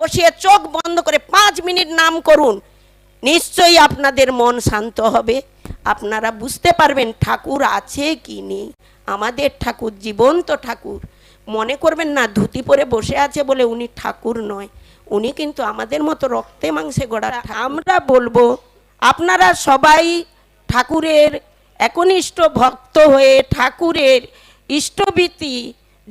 বসিয়ে চোখ বন্ধ করে পাঁচ মিনিট নাম করুন। নিশ্চয়ই আপনাদের মন শান্ত হবে। আপনারা বুঝতে পারবেন ঠাকুর আছে কি নেই। আমাদের ঠাকুর জীবন্ত ঠাকুর। মনে করবেন না ধুতি পরে বসে আছে বলে উনি ঠাকুর নয়। উনি কিন্তু আমাদের মতো রক্তে মাংসে গড়া আমরা বলব আপনারা সবাই ঠাকুরের একনিষ্ঠ ভক্ত হয়ে ঠাকুরের ইষ্টভীতি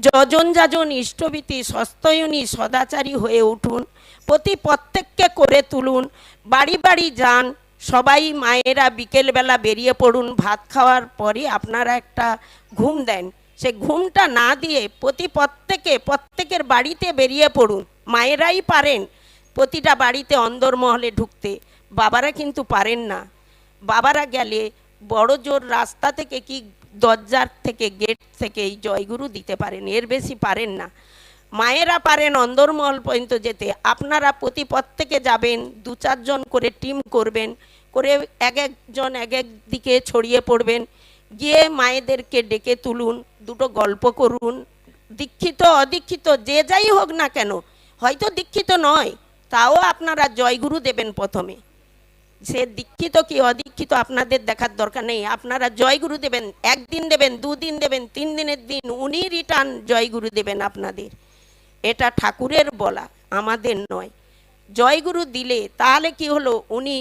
যজন যাজন ইষ্টভীতি সস্তয়নী সদাচারী হয়ে উঠুন, প্রতি প্রত্যেককে করে তুলুন, বাড়ি বাড়ি যান, সবাই মায়েরা বিকেলবেলা বেরিয়ে পড়ুন, ভাত খাওয়ার পরে আপনারা একটা ঘুম দেন। সে ঘুমটা না দিয়ে প্রতি প্রত্যেকে, প্রত্যেকের বাড়িতে বেরিয়ে পড়ুন। মায়েরাই পারেন প্রতিটা বাড়িতে অন্দরমহলে ঢুকতে, বাবারা কিন্তু পারেন না। বাবারা গেলে বড় জোর রাস্তা থেকে কি দরজার থেকে গেট থেকে এই জয়গুরু দিতে পারেন, এর বেশি পারেন না। মায়েরা পারেন অন্দরমহল পর্যন্ত যেতে। আপনারা প্রতি প্রত্যেকে যাবেন, দু চারজন করে টিম করবেন, করে এক একজন এক এক দিকে ছড়িয়ে পড়বেন। গিয়ে মায়েদেরকে ডেকে তুলুন, দুটো গল্প করুন। দীক্ষিত, অদীক্ষিত, যে যাই হোক না কেন, হয়তো দীক্ষিত নয়, তাও আপনারা জয়গুরু দেবেন প্রথমে। সে দীক্ষিত কি অদীক্ষিত আপনাদের দেখার দরকার নেই। আপনারা জয়গুরু দেবেন, একদিন দেবেন, দুদিন দেবেন, তিন দিনের দিন উনি রিটার্ন জয়গুরু দেবেন আপনাদের। এটা ঠাকুরের বলা, আমাদের নয়। জয়গুরু দিলে তাহলে কি হলো? উনি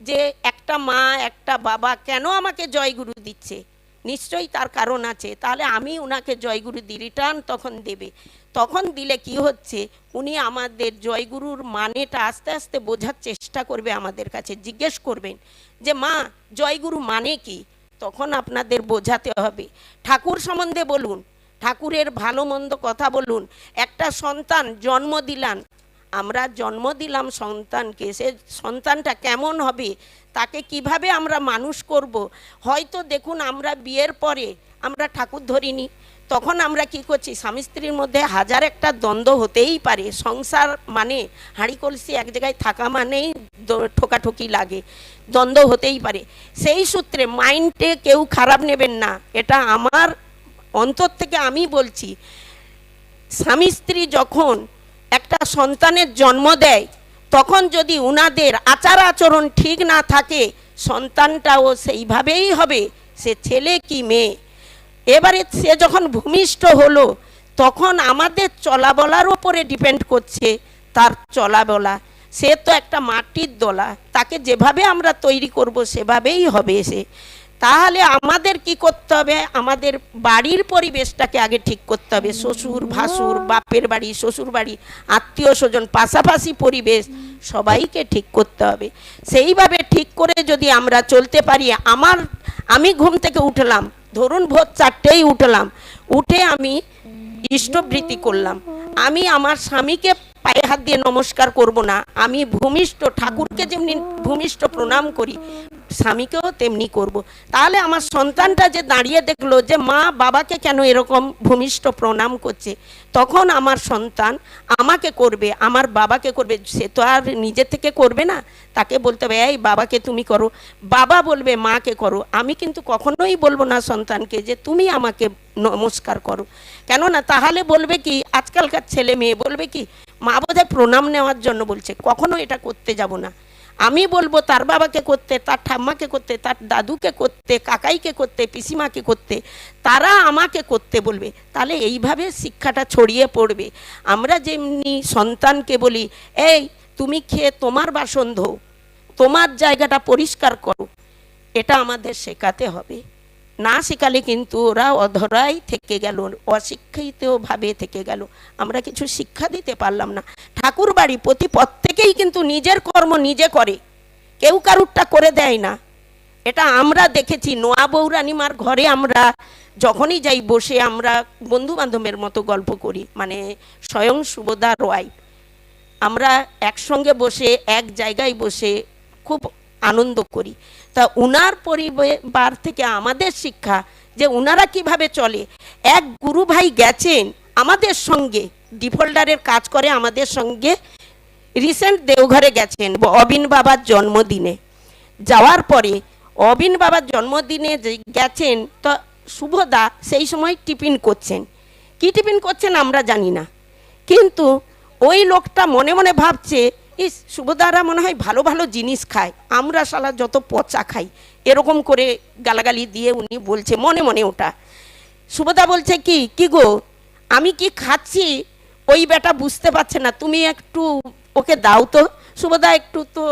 যে একটা মা, একটা বাবা কেন আমাকে জয়গুরু দিচ্ছে? নিশ্চয়ই তার কারণ আছে। তাহলে আমি ওনাকে জয়গুরু দিই রিটার্ন তখন দেবে। তখন দিলে কি হচ্ছে? উনি আমাদের জয়গুরুর মানেটা আস্তে আস্তে বোঝার চেষ্টা করবে আমাদের কাছে, জিজ্ঞেস করবেন যে, মা, জয়গুরু মানে কি? তখন আপনাদের বোঝাতে হবে। ঠাকুর সম্বন্ধে বলুন, ঠাকুরের ভালো মন্দ কথা বলুন। একটা সন্তান জন্ম দিলাম, আমরা জন্ম দিলাম সন্তানকে, সে সন্তানটা কেমন হবে? তাকে কীভাবে আমরা মানুষ করব? হয়তো দেখুন আমরা বিয়ের পরে আমরা ঠাকুর ধরিনি। তখন আমরা কি করছি? স্বামী স্ত্রীর মধ্যে হাজার একটা দ্বন্দ্ব হতেই পারে। সংসার মানে হাঁড়ি কলসি এক জায়গায় থাকা মানেই ঠোকাঠুকি লাগে। দ্বন্দ্ব হতেই পারে। সেই সূত্রে মাইন্ডে কেউ খারাপ নেবেন না। এটা আমার অন্তর থেকে আমি বলছি। স্বামী স্ত্রী যখন একটা সন্তানের জন্ম দেয়, তখন যদি উনাদের আচার আচরণ ঠিক না থাকে, সন্তানটাও সেইভাবেই হবে। সে ছেলে কি মেয়ে? এবারে সে যখন ভূমিষ্ঠ হলো, তখন আমাদের চলা বলার ওপরে ডিপেন্ড করছে তার চলা বলা সে তো একটা মাটির দোলা, তাকে যেভাবে আমরা তৈরি করব সেভাবেই হবে সে। তাহলে আমাদের কি করতে হবে? আমাদের বাড়ির পরিবেশটাকে আগে ঠিক করতে হবে। শ্বশুর, ভাসুর, বাপের বাড়ি, শ্বশুর বাড়ি, আত্মীয় স্বজন, পাশাপাশি পরিবেশ, সবাইকে ঠিক করতে হবে। সেইভাবে ঠিক করে যদি আমরা চলতে পারি, আমার, আমি ঘুম থেকে উঠলাম ধরুন ভোর চারটেই উঠলাম, উঠে আমি ইষ্টবৃত্তি করলাম। আমি আমার স্বামীকে পায়ে হাত দিয়ে নমস্কার করব না, আমি ভূমিষ্ঠ ঠাকুরকে যেমনি ভূমিষ্ঠ প্রণাম করি স্বামীকেও তেমনি করব। তাহলে আমার সন্তানটা যে দাঁড়িয়ে দেখল যে মা বাবাকে কেন এরকম ভূমিষ্ঠ প্রণাম করছে, তখন আমার সন্তান আমাকে করবে, আমার বাবাকে করবে। সে তো আর নিজে থেকে করবে না, তাকে বলতে হবে, এই বাবাকে তুমি করো। বাবা বলবে, মাকে করো। আমি কিন্তু কখনোই বলব না সন্তানকে যে তুমি আমাকে নমস্কার করো। কেননা তাহলে বলবে কি, আজকালকার ছেলে মেয়ে বলবে কি, মা বোধহয় প্রণাম নেওয়ার জন্য বলছে, কখনো এটা করতে যাব না। আমি বলব তার বাবাকে করতে, তার ঠাম্মাকে করতে, তার দাদুকে করতে, কাকাইকে করতে, পিসিমাকে করতে, তারা আমাকে করতে বলবে। তাহলে এইভাবে শিক্ষাটা ছড়িয়ে পড়বে। আমরা যেমনি সন্তানকে বলি, এই, তুমি খেয়ে তোমার বাসন ধো, তোমার জায়গাটা পরিষ্কার করো। এটা আমাদের শেখাতে হবে। না শেখালে কিন্তু ওরা অধরাই থেকে গেল, অশিক্ষিতভাবে থেকে গেল। আমরা কিছু শিক্ষা দিতে পারলাম না। ঠাকুর বাড়ি প্রতি প্রত্যেকেই কিন্তু নিজের কর্ম নিজে করে। কেউ কারুরটা করে দেয় না। এটা আমরা দেখেছি, নোয়া বৌরানিমার ঘরে আমরা যখনই যাই বসে আমরা বন্ধু বান্ধবের মতো গল্প করি মানে স্বয়ং সুবোধা রয়। আমরা একসঙ্গে বসে, এক জায়গায় বসে খুব আনন্দ করি। তা উনার পরিবার থেকে আমাদের শিক্ষা যে উনারা কীভাবে চলে। এক গুরু ভাই গেছেন আমাদের সঙ্গে, ডিফল্টারের কাজ করে আমাদের সঙ্গে, রিসেন্ট দেওঘরে গেছেন অবিন বাবার জন্মদিনে। যাওয়ার পরে অবিন বাবার জন্মদিনে যে গেছেন, তো শুভদা সেই সময় টিফিন করছেন। কি টিফিন করছেন আমরা জানি না। কিন্তু ওই লোকটা মনে মনে ভাবছে ইস সুভদারা মনে হয় ভালো ভালো জিনিস খায়। আমরা শালা যত পচা খাই। এরকম করে গালাগালি দিয়ে উনি বলছে, মনে মনে ওটা। সুভদা বলছে, কি কি গো? আমি কি খাচ্ছি? ওই বেটা বুঝতে পারছে না। তুমি একটু ওকে দাও তো। সুভদা একটু তো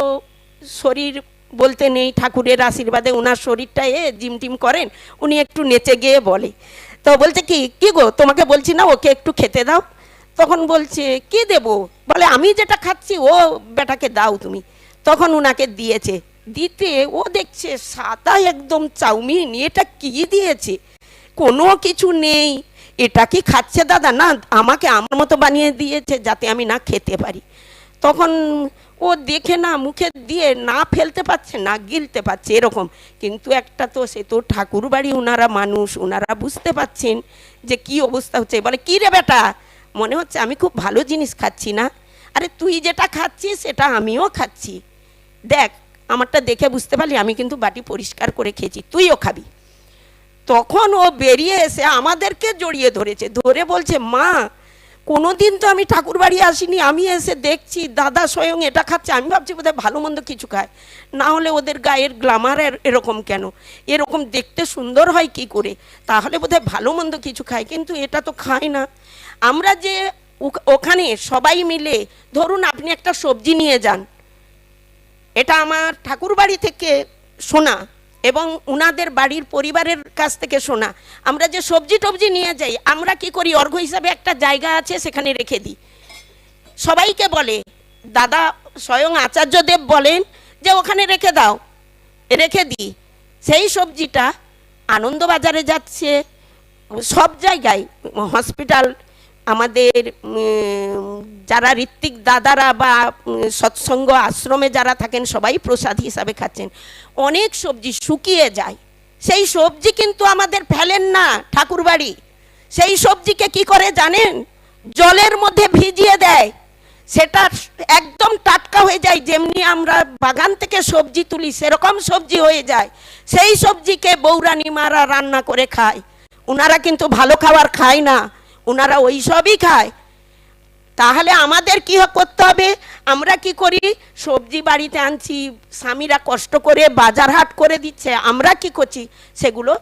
শরীর বলতে নেই, ঠাকুরের আশীর্বাদে ওনার শরীরটা এ জিম টিম করেন। উনি একটু নেচে গিয়ে বলে, তো বলছে কি কি গো? তোমাকে বলছি না, ওকে একটু খেতে দাও। তখন বলছে, কি দেব? বলে, আমি যেটা খাচ্ছি, ও বেটাকে দাও তুমি। তখন উনাকে দিয়েছে। দিতে ও দেখছে সাদা একদম চাউমিন, এটা কি দিয়েছে? কোনো কিছু নেই। এটা কি খাচ্ছে দাদা? না, আমাকে আমার মতো বানিয়ে দিয়েছে যাতে আমি না খেতে পারি। তখন ও দেখে না, মুখে দিয়ে না ফেলতে পারছে, না গিলতে পারছে, এরকম। কিন্তু একটা তো, সে তো ঠাকুর বাড়ি ওনারা মানুষ ওনারা বুঝতে পাচ্ছেন যে কি অবস্থা হচ্ছে। বলে, কী রে বেটা? মনে হচ্ছে আমি খুব ভালো জিনিস খাচ্ছি না। আরে তুই যেটা খাচ্ছিস, সেটা আমিও খাচ্ছি। দেখ, আমারটা দেখে বুঝতে পারলি, আমি কিন্তু বাটি পরিষ্কার করে খেয়েছি, তুইও খাবি। তখন ও বেরিয়ে এসে আমাদেরকে জড়িয়ে ধরেছে, ধরে বলছে, মা কোনো দিন তো আমি ঠাকুর বাড়ি আসিনি, আমি এসে দেখছি, দাদা স্বয়ং এটা খাচ্ছে, আমি ভাবছি বোধহয় ভালো মন্দ কিছু খায়। না হলে ওদের গায়ের গ্লামার এরকম কেন? এরকম দেখতে সুন্দর হয় কি করে? তাহলে বোধহয় ভালো মন্দ কিছু খায়, কিন্তু এটা তো খায় না। আমরা যে ওখানে সবাই মিলে, ধরুন আপনি একটা সবজি নিয়ে যান, এটা আমার ঠাকুর বাড়ি থেকে শোনা এবং উনাদের বাড়ির পরিবারের কাছ থেকে শোনা আমরা যে সবজি টবজি নিয়ে যাই, আমরা কি করি? অর্ঘ হিসাবে একটা জায়গা আছে, সেখানে রেখে দিই। সবাইকে বলে, দাদা স্বয়ং আচার্যদেব বলেন যে ওখানে রেখে দাও। রেখে দিই। সেই সবজিটা আনন্দবাজারে যাচ্ছে। সব জায়গায়, হসপিটাল আমাদের যারা ঋত্বিক দাদারা বা সৎসঙ্গ আশ্রমে যারা থাকেন সবাই প্রসাদ হিসাবে খাচ্ছেন। অনেক সবজি শুকিয়ে যায়। সেই সবজি কিন্তু আমাদের ফেলেন না ঠাকুরবাড়ি। সেই সবজিকে কি করে জানেন? জলের মধ্যে ভিজিয়ে দেয়। সেটা একদম টাটকা হয়ে যায়। যেমনি আমরা বাগান থেকে সবজি তুলি, সেরকম সবজি হয়ে যায়। সেই সবজিকে বৌরানি মারা রান্না করে খায়। ওনারা কিন্তু ভালো খাবার খায় না। ওনারা ওই সবই খায়। তাহলে আমাদের কি করতে হবে? আমরা কি করি? সবজি বাড়িতে আনছি, স্বামীরা কষ্ট করে বাজার হাট করে দিচ্ছে, আমরা কি করছি? সেগুলো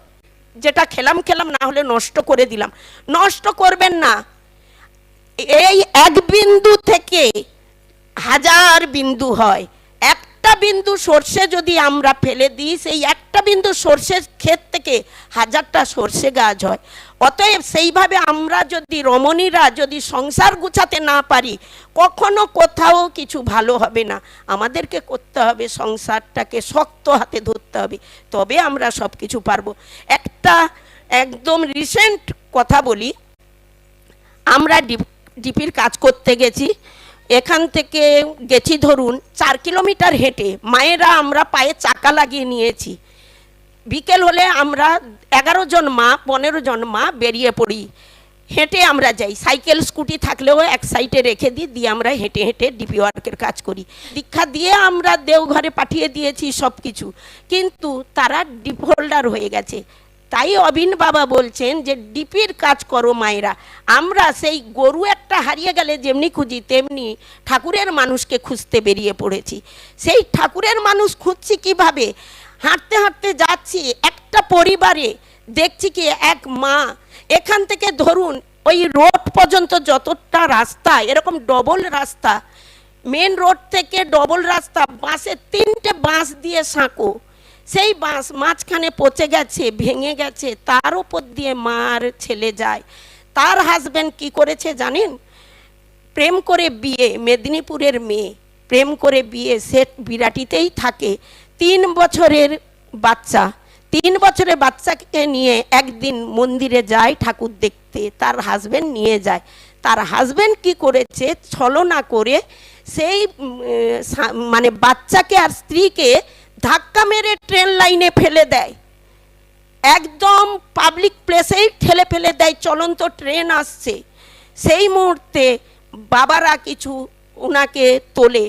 যেটা খেলাম খেলাম, না হলে নষ্ট করে দিলাম। নষ্ট করবেন না। এই এক বিন্দু থেকে হাজার বিন্দু হয়। একটা বিন্দু সর্ষে যদি আমরা ফেলে দিই, সেই একটা বিন্দু সর্ষের ক্ষেত থেকে হাজারটা সর্ষে গাছ হয়। অতএব সেইভাবে আমরা যদি রমণীরা যদি সংসার গুছাতে না পারি, কখনো কোথাও কিছু ভালো হবে না। আমাদেরকে করতে হবে, সংসারটাকে শক্ত হাতে ধরতে হবে, তবে আমরা সব কিছু পারব। একটা একদম রিসেন্ট কথা বলি, আমরা ডিপ- ডিপির কাজ করতে গেছি, এখান থেকে গেছি ধরুন চার কিলোমিটার হেঁটে, মায়েরা আমরা পায়ে চাকা লাগিয়ে নিয়েছি। বিকেল হলে আমরা এগারো জন মা, পনেরো জন মা বেরিয়ে পড়ি। হেঁটে আমরা যাই। সাইকেল, স্কুটি থাকলেও এক সাইডে রেখে দিই, দিয়ে আমরা হেঁটে হেঁটে ডিপি ওয়ার্কের কাজ করি। দীক্ষা দিয়ে আমরা দেওঘরে পাঠিয়ে দিয়েছি সব কিছু কিন্তু তারা ডিপ হোল্ডার হয়ে গেছে। তাই অবিন বাবা বলছেন যে ডিপির কাজ করো মায়েরা। আমরা সেই গরু একটা হারিয়ে গেলে যেমনি খুঁজি, তেমনি ঠাকুরের মানুষকে খুঁজতে বেরিয়ে পড়েছি। সেই ঠাকুরের মানুষ খুঁজছি কীভাবে? হাঁটতে হাঁটতে যাচ্ছি একটা পরিবারে, দেখছি কি এক মা, এখান থেকে ধরুন ওই রোড পর্যন্ত যতটা রাস্তা, এরকম ডবল রাস্তা মেন রোড থেকে ডবল রাস্তা বাঁশে তিনটে বাঁশ দিয়ে সাঁকো, সেই বাঁশ মাঝখানে পচে গেছে, ভেঙে গেছে, তার ওপর দিয়ে মার ছেলে যায়। তার হাজব্যান্ড কি করেছে জানেন? প্রেম করে বিয়ে, মেদিনীপুরের মেয়ে, প্রেম করে বিয়ে, সে বিরাটিতেই থাকে। তিন বছরের বাচ্চা, তিন বছরের বাচ্চাকে নিয়ে একদিন মন্দিরে যায়, ঠাকুর দেখতে, তার হাজবেন্ড নিয়ে যায়। তার হাজবেন্ড কি করেছে? ছলনা করে সেই মানে বাচ্চাকে আর স্ত্রীকে ধাক্কা মেরে ট্রেন লাইনে ফেলে দেয়। একদম পাবলিক প্লেসেই ঠেলে ফেলে দেয়, চলন্ত ট্রেন আসছে। সেই মুহূর্তে বাবারা কিছু ওনাকে তোলে।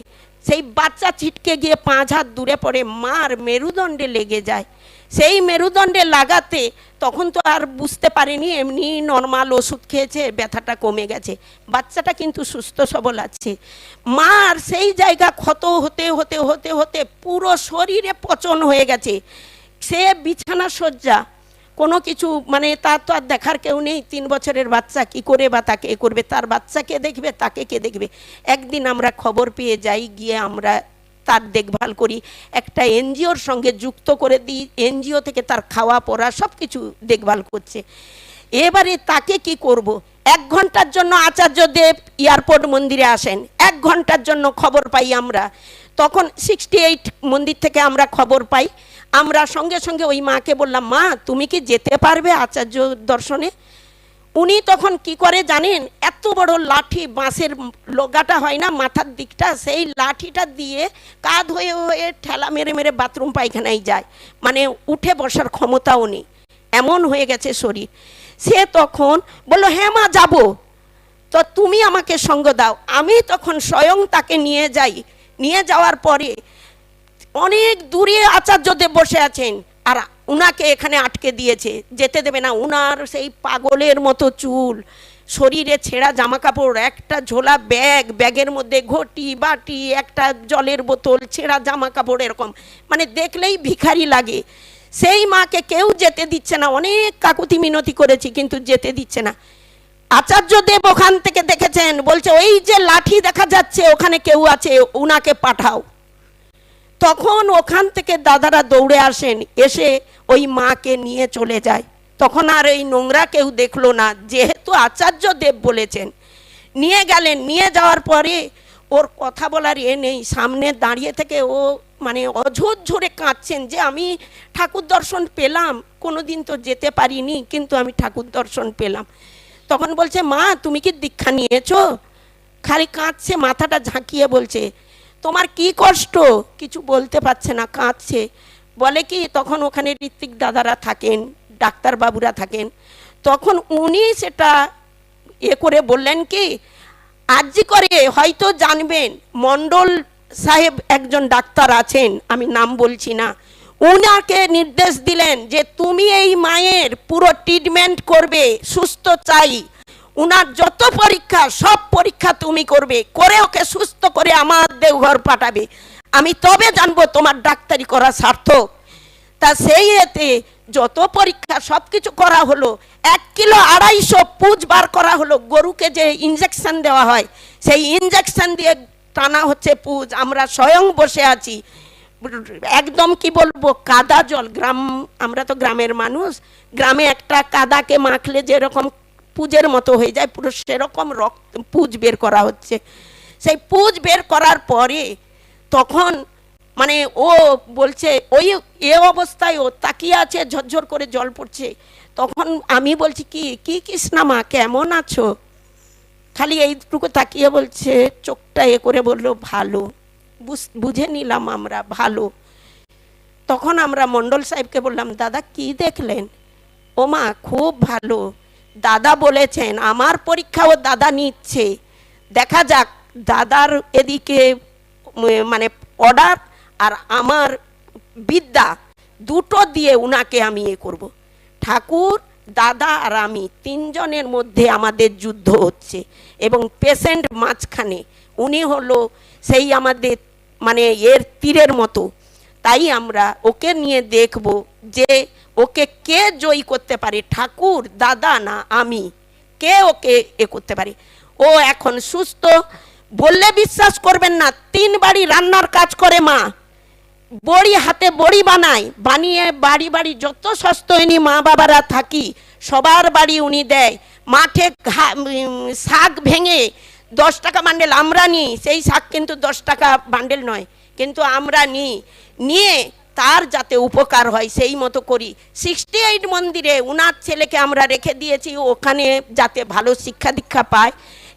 সেই বাচ্চা ছিটকে গিয়ে পাঁচ হাত দূরে পড়ে মার মেরুদণ্ডে লেগে যায়। সেই মেরুদণ্ডে লাগাতে তখন তো আর বুঝতে পারেনি, এমনি নর্মাল ওষুধ খেয়েছে, ব্যথাটা কমে গেছে। বাচ্চাটা কিন্তু সুস্থ সবল আছে। মার সেই জায়গা ক্ষত হতে হতে হতে হতে পুরো শরীরে পচন হয়ে গেছে। সে বিছানা শয্যা কোনো কিছু মানে তার তো আর দেখার কেউ নেই, তিন বছরের বাচ্চা কি করে বা তাকে এ করবে, তার বাচ্চাকে দেখবে, তাকে কে দেখবে? একদিন আমরা খবর পেয়ে যাই, গিয়ে আমরা তার দেখভাল করি, একটা এনজিওর সঙ্গে যুক্ত করে দিই, এনজিও থেকে তার খাওয়া, পড়া সব কিছু দেখভাল করছে। এবারে তাকে কি করব? এক ঘণ্টার জন্য আচার্য দেব এয়ারপোর্ট মন্দিরে আসেন, এক ঘণ্টার জন্য খবর পাই আমরা। তখন সিক্সটি এইট মন্দির থেকে আমরা খবর পাই। আমরা সঙ্গে সঙ্গে ওই মাকে বললাম, মা, তুমি কি যেতে পারবে আচার্য দর্শনে? উনি তখন কি করে জানেন, এত বড় লাঠি বাঁশের লোগাটা হয় না, মাথার দিকটা, সেই লাঠিটা দিয়ে কাঁধ হয়ে হয়ে ঠেলা মেরে মেরে বাথরুম পায়খানায় যায়। মানে উঠে বসার ক্ষমতাও নেই এমন হয়ে গেছে শরীর। সে তখন বলল হ্যাঁ মা, যাব। তো তুমি আমাকে সঙ্গ দাও। আমি তখন স্বয়ং তাকে নিয়ে যাই। নিয়ে যাওয়ার পরে অনেক দূরে আচার্যদেব বসে আছেন। আর উনাকে এখানে আটকে দিয়েছে। যেতে দেবে না। উনার সেই পাগলের মতো চুল। শরীরে ছেঁড়া জামা কাপড় একটা ঝোলা ব্যাগ, ব্যাগের মধ্যে ঘটি, বাটি, একটা জলের বোতল, ছেঁড়া জামা কাপড় এরকম। মানে দেখলেই ভিখারি লাগে। সেই মাকে কেউ যেতে দিচ্ছে না। অনেক কাকুতি মিনতি করেছি, কিন্তু যেতে দিচ্ছে না। আচার্য দেব ওখান থেকে দেখেছেন, বলছে, ওই যে লাঠি দেখা যাচ্ছে, ওখানে কেউ আছে, উনাকে পাঠাও। তখন ওখান থেকে দাদারা দৌড়ে আসেন, এসে ওই মাকে নিয়ে চলে যায়। তখন আর এই নোংরা কেউ দেখল না, যেহেতু আচার্য দেব বলেছেন। নিয়ে গেলেন, নিয়ে যাওয়ার পরে ওর কথা বলার এ নেই, সামনে দাঁড়িয়ে থেকে ও মানে অঝোর ঝরে কাঁদছেন যে আমি ঠাকুর দর্শন পেলাম, কোনোদিন তো যেতে পারিনি, কিন্তু আমি ঠাকুর দর্শন পেলাম। তখন বলছে, মা, তুমি কি দীক্ষা নিয়েছো? খালি কাঁদছে, মাথাটা ঝাঁকিয়ে বলছে তোমার কি কষ্ট? কিছু বলতে পারছে না, কাঁদছে। বলে কি, তখন ওখানে ঋত্বিক দাদারা থাকেন ডাক্তারবাবুরা থাকেন। তখন উনি সেটা এ করে বললেন কি আর্জি করে হয়তো জানবেন, মণ্ডল সাহেব একজন ডাক্তার আছেন, আমি নাম বলছি না। উনাকে নির্দেশ দিলেন যে, তুমি এই মায়ের পুরো ট্রিটমেন্ট করবে, সুস্থ চাই। উনার যত পরীক্ষা, সব পরীক্ষা তুমি করবে, করে ওকে সুস্থ করে আমার দেওঘর পাঠাবে। আমি তবে জানব তোমার ডাক্তারি করা সার্থক। তা সেই এতে যত পরীক্ষা, সব কিছু করা হলো, এক কিলো আড়াইশো পুজ বার করা হলো, গরুকে যে ইঞ্জেকশন দেওয়া হয়, সেই ইঞ্জেকশন দিয়ে টানা হচ্ছে পুজ। আমরা স্বয়ং বসে আছি। একদম কি বলব, কাদা জল। গ্রাম, আমরা তো গ্রামের মানুষ। গ্রামে একটা কাদাকে মাখলে যেরকম পুজের মতো হয়ে যায়, পুরো সেরকম রক্ত, পুজ বের করা হচ্ছে। সেই পুজ বের করার পরে তখন মানে ও বলছে, ওই, এ অবস্থায় ও তাকিয়ে আছে, ঝরঝর করে জল পড়ছে। তখন আমি বলছি, কি কি কৃষ্ণামা কেমন আছো? খালি এইটুকু তাকিয়ে বলছে, চোখটা এ করে বলল, ভালো। বুঝ- নিলাম আমরা, ভালো। তখন আমরা মণ্ডল সাহেবকে বললাম, দাদা, কি দেখলেন? ও মা, খুব ভালো। দাদা বলেছেন, আমার পরীক্ষাও দাদা নিচ্ছে। দেখা যাক, দাদার এদিকে মানে অর্ডার আর আমার বিদ্যা দুটো দিয়ে উনাকে আমি এ করব। ঠাকুর, দাদা আর আমি তিনজনের মধ্যে আমাদের যুদ্ধ হচ্ছে এবং পেশেন্ট মাঝখানে উনি হলো সেই আমাদের মানে এর তীরের মতো। তাই আমরা ওকে নিয়ে দেখব যে ওকে কে জয়ী করতে পারে? ঠাকুর, দাদা না আমি? কে ওকে এ করতে পারে? ও এখন সুস্থ, বললে বিশ্বাস করবেন না, তিন বাড়ি রান্নার কাজ করে মা। বড়ি হাতে বড়ি বানায়, বানিয়ে বাড়ি বাড়ি যত সস্তয়নী মা বাবারা থাকি, সবার বাড়ি উনি দেয়। মাঠে শাক ভেঙে দশ টাকা বান্ডেল আমরা নিই, সেই শাক কিন্তু দশ টাকা বান্ডেল নয়, কিন্তু আমরা নিই। নিয়ে তার যাতে উপকার হয়, সেই মতো করি। সিক্সটি এইট মন্দিরে উনার ছেলেকে আমরা রেখে দিয়েছি, ওখানে যাতে ভালো শিক্ষা দীক্ষা পায়।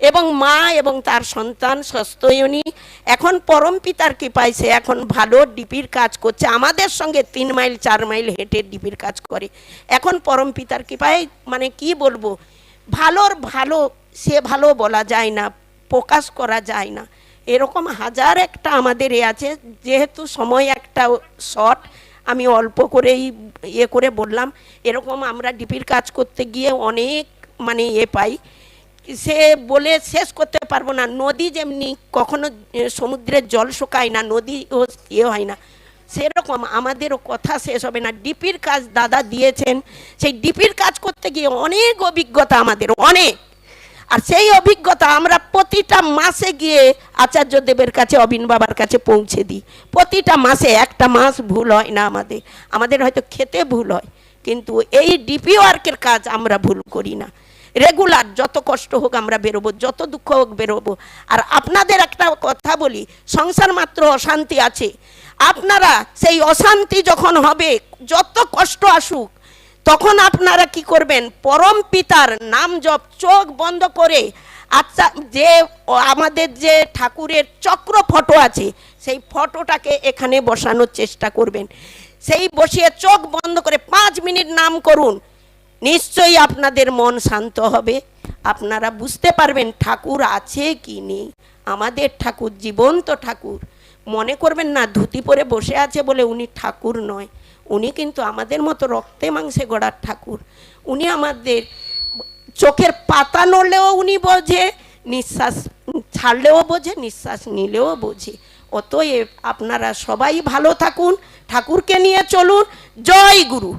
এবং মা এবং তার সন্তান সস্তয়নী এখন পরম পিতার কৃপায় সে এখন ভালো ডিপির কাজ করছে। আমাদের সঙ্গে তিন মাইল, চার মাইল হেঁটে ডিপির কাজ করে। এখন পরম পিতার কৃপায় মানে কি বলব? ভালোর ভালো সে ভালো বলা যায় না, প্রকাশ করা যায় না। এরকম হাজার একটা আমাদের এ আছে, যেহেতু সময় একটা শর্ট আমি অল্প করেই ইয়ে করে বললাম, এরকম আমরা ডিপির কাজ করতে গিয়ে অনেক মানে ইয়ে পাই। সে বলে শেষ করতে পারব না, নদী যেমনি কখনো সমুদ্রের জল শুকায় না, নদী ইয়ে হয় না, সেরকম আমাদেরও কথা শেষ হবে না। ডিপির কাজ দাদা দিয়েছেন, সেই ডিপির কাজ করতে গিয়ে অনেক অভিজ্ঞতা আমাদের, অনেক। আর সেই অভিজ্ঞতা আমরা প্রতিটা মাসে গিয়ে আচার্য দেবের কাছে, অবিন বাবার কাছে পৌঁছে দিই। প্রতিটা মাসে একটা মাস ভুল হয় না আমাদের। আমাদের হয়তো খেতে ভুল হয়, কিন্তু এই ডিপি ওয়ার্কের কাজ আমরা ভুল করি না। রেগুলার যত কষ্ট হোক আমরা বেরোবো, যত দুঃখ হোক বেরোবো। আর আপনাদের একটা কথা বলি, সংসার মাত্র অশান্তি আছে। আপনারা সেই অশান্তি যখন হবে, যত কষ্ট আসুক তখন আপনারা কি করবেন? পরম পিতার নাম জপ, চোখ বন্ধ করে আচ্ছা যে আমাদের যে ঠাকুরের চক্র ফটো আছে, সেই ফটোটাকে এখানে বসানোর চেষ্টা করবেন। সেই বসিয়ে চোখ বন্ধ করে পাঁচ মিনিট নাম করুন। নিশ্চয়ই আপনাদের মন শান্ত হবে। আপনারা বুঝতে পারবেন ঠাকুর আছে কি নেই। আমাদের ঠাকুর জীবন্ত ঠাকুর। মনে করবেন না, ধুতি পরে বসে আছে বলে উনি ঠাকুর নয়। উনি কিন্তু আমাদের মতো রক্তে মাংসে গড়ার ঠাকুর। উনি আমাদের চোখের পাতা নড়লেও উনি বোঝে, নিঃশ্বাস ছাড়লেও বোঝে, নিঃশ্বাস নিলেও বোঝে। অতএব আপনারা সবাই ভালো থাকুন, ঠাকুরকে নিয়ে চলুন। জয় গুরু।